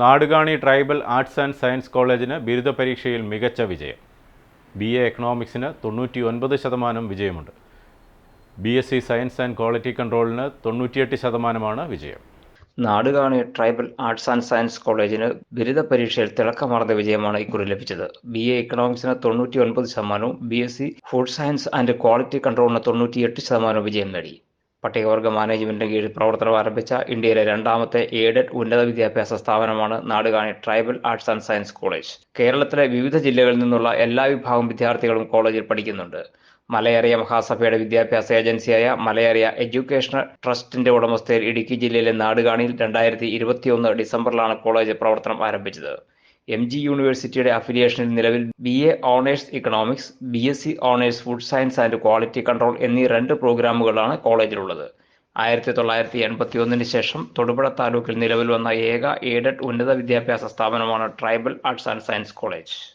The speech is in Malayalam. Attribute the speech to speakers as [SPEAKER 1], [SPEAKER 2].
[SPEAKER 1] Nadukani tribal arts and science കോളേജിന് ബിരുദ പരീക്ഷയിൽ മികച്ച വിജയം. ബി എ എക്കണോമിക്സിന് തൊണ്ണൂറ്റി ഒൻപത് ശതമാനം വിജയമുണ്ട്. B S C science and quality കൺട്രോളിന് തൊണ്ണൂറ്റിയെട്ട് ശതമാനമാണ് വിജയം.
[SPEAKER 2] Nadukani tribal arts and science കോളേജിന് ബിരുദ പരീക്ഷയിൽ തിളക്കമാർന്ന വിജയമാണ് ഇക്കുറി ലഭിച്ചത്. ബി എ എക്കണോമിക്സിന് തൊണ്ണൂറ്റി ഒൻപത് ശതമാനവും B S C food science and quality കൺട്രോളിന് തൊണ്ണൂറ്റിയെട്ട് ശതമാനവും വിജയം നേടി. പട്ടികവർഗ മാനേജ്മെന്റിന്റെ കീഴിൽ പ്രവർത്തനം ആരംഭിച്ച ഇന്ത്യയിലെ രണ്ടാമത്തെ എയ്ഡഡ് ഉന്നത വിദ്യാഭ്യാസ സ്ഥാപനമാണ് Nadukani tribal arts and science college കേരളത്തിലെ വിവിധ ജില്ലകളിൽ നിന്നുള്ള എല്ലാ വിഭാഗം വിദ്യാർത്ഥികളും കോളേജിൽ പഠിക്കുന്നുണ്ട്. മലയേറിയ മഹാസഭയുടെ വിദ്യാഭ്യാസ ഏജൻസിയായ മലയേറിയ എഡ്യൂക്കേഷണൽ ട്രസ്റ്റിന്റെ ഉടമസ്ഥയിൽ ഇടുക്കി ജില്ലയിലെ നാടുകാണിയിൽ രണ്ടായിരത്തി ഇരുപത്തിയൊന്ന് ഡിസംബറിലാണ് കോളേജ് പ്രവർത്തനം ആരംഭിച്ചത്. എം ജി യൂണിവേഴ്സിറ്റിയുടെ അഫിലിയേഷനിൽ നിലവിൽ B A honours economics B S C honours food science and quality control എന്നീ രണ്ട് പ്രോഗ്രാമുകളാണ് കോളേജിലുള്ളത്. ആയിരത്തി തൊള്ളായിരത്തി എൺപത്തി ഒന്നിന് ശേഷം തൊടുപുഴ താലൂക്കിൽ നിലവിൽ വന്ന ഏക എയ്ഡഡ് ഉന്നത വിദ്യാഭ്യാസ സ്ഥാപനമാണ് tribal arts and science college